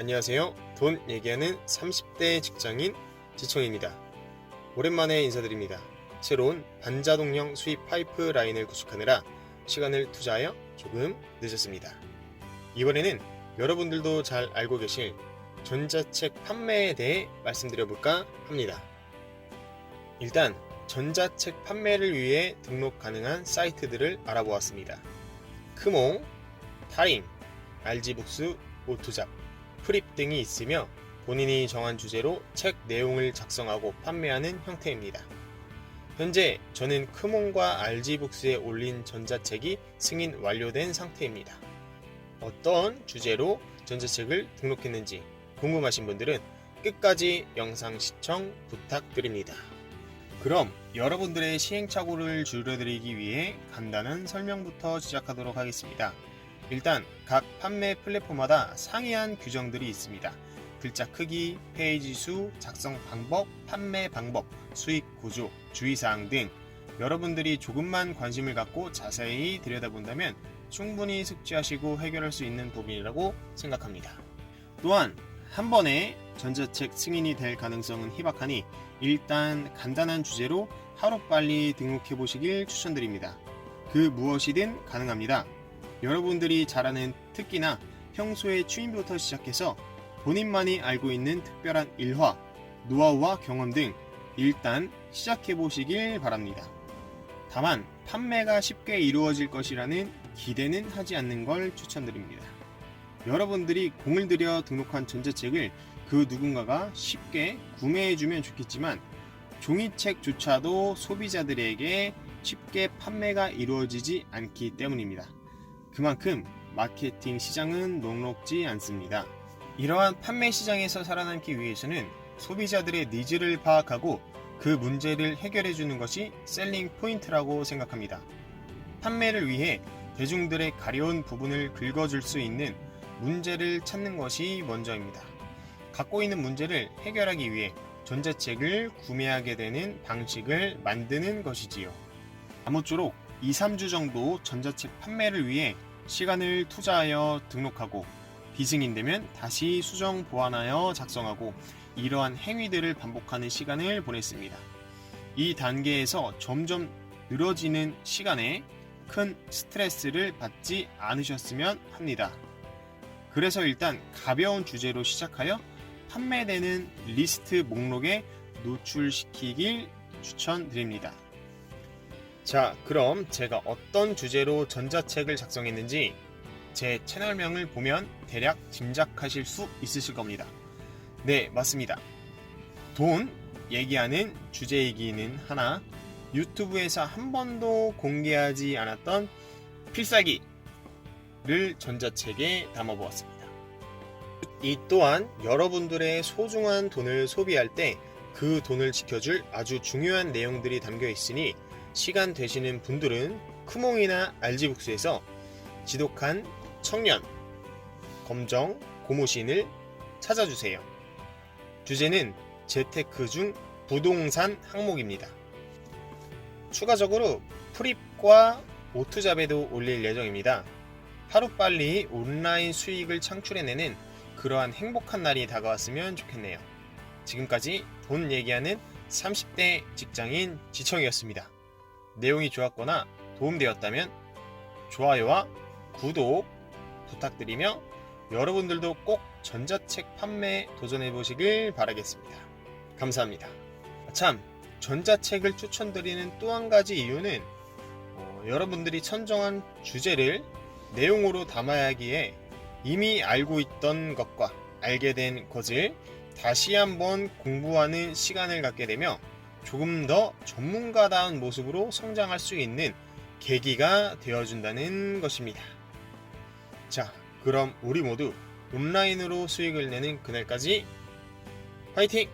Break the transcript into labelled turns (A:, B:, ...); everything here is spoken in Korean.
A: 안녕하세요. 돈 얘기하는 30대 직장인 지청입니다. 오랜만에 인사드립니다. 새로운 반자동형 수입 파이프 라인을 구축하느라 시간을 투자하여 조금 늦었습니다. 이번에는 여러분들도 잘 알고 계실 전자책 판매에 대해 말씀드려볼까 합니다. 일단 전자책 판매를 위해 등록 가능한 사이트들을 알아보았습니다. 크몽, 타임, 알지북스, 오투잡, 프립 등이 있으며 본인이 정한 주제로 책 내용을 작성하고 판매하는 형태입니다. 현재 저는 크몽과 알지북스에 올린 전자책이 승인 완료된 상태입니다. 어떤 주제로 전자책을 등록했는지 궁금하신 분들은 끝까지 영상 시청 부탁드립니다. 그럼 여러분들의 시행착오를 줄여드리기 위해 간단한 설명부터 시작하도록 하겠습니다. 일단 각 판매 플랫폼마다 상이한 규정들이 있습니다. 글자 크기, 페이지 수, 작성 방법, 판매 방법, 수익 구조, 주의사항 등 여러분들이 조금만 관심을 갖고 자세히 들여다본다면 충분히 숙지하시고 해결할 수 있는 부분이라고 생각합니다. 또한 한 번에 전자책 승인이 될 가능성은 희박하니 일단 간단한 주제로 하루빨리 등록해 보시길 추천드립니다. 그 무엇이든 가능합니다. 여러분들이 잘 아는 특기나 평소의 취미부터 시작해서 본인만이 알고 있는 특별한 일화, 노하우와 경험 등 일단 시작해 보시길 바랍니다. 다만 판매가 쉽게 이루어질 것이라는 기대는 하지 않는 걸 추천드립니다. 여러분들이 공을 들여 등록한 전자책을 그 누군가가 쉽게 구매해주면 좋겠지만 종이책조차도 소비자들에게 쉽게 판매가 이루어지지 않기 때문입니다. 그만큼 마케팅 시장은 녹록지 않습니다. 이러한 판매 시장에서 살아남기 위해서는 소비자들의 니즈를 파악하고 그 문제를 해결해 주는 것이 셀링 포인트라고 생각합니다. 판매를 위해 대중들의 가려운 부분을 긁어줄 수 있는 문제를 찾는 것이 먼저입니다. 갖고 있는 문제를 해결하기 위해 전자책을 구매하게 되는 방식을 만드는 것이지요. 아무쪼록 2, 3주 정도 전자책 판매를 위해 시간을 투자하여 등록하고 비승인 되면 다시 수정 보완하여 작성하고 이러한 행위들을 반복하는 시간을 보냈습니다. 이 단계에서 점점 늘어지는 시간에 큰 스트레스를 받지 않으셨으면 합니다. 그래서 일단 가벼운 주제로 시작하여 판매되는 리스트 목록에 노출시키길 추천드립니다. 자, 그럼 제가 어떤 주제로 전자책을 작성했는지 제 채널명을 보면 대략 짐작하실 수 있으실 겁니다. 네, 맞습니다. 돈 얘기하는 주제이기는 하나 유튜브에서 한 번도 공개하지 않았던 필살기를 전자책에 담아보았습니다. 이 또한 여러분들의 소중한 돈을 소비할 때 그 돈을 지켜줄 아주 중요한 내용들이 담겨 있으니 시간 되시는 분들은 크몽이나 알지북스에서 지독한 청년, 검정, 고무신을 찾아주세요. 주제는 재테크 중 부동산 항목입니다. 추가적으로 프립과 오투잡에도 올릴 예정입니다. 하루빨리 온라인 수익을 창출해내는 그러한 행복한 날이 다가왔으면 좋겠네요. 지금까지 돈 얘기하는 30대 직장인 지청이었습니다. 내용이 좋았거나 도움되었다면 좋아요와 구독 부탁드리며 여러분들도 꼭 전자책 판매 도전해 보시길 바라겠습니다. 감사합니다. 참, 전자책을 추천드리는 또 한 가지 이유는 어, 여러분들이 선정한 주제를 내용으로 담아야 하기에 이미 알고 있던 것과 알게 된 것을 다시 한번 공부하는 시간을 갖게 되며 조금 더 전문가다운 모습으로 성장할 수 있는 계기가 되어준다는 것입니다. 자, 그럼 우리 모두 온라인으로 수익을 내는 그날까지 화이팅!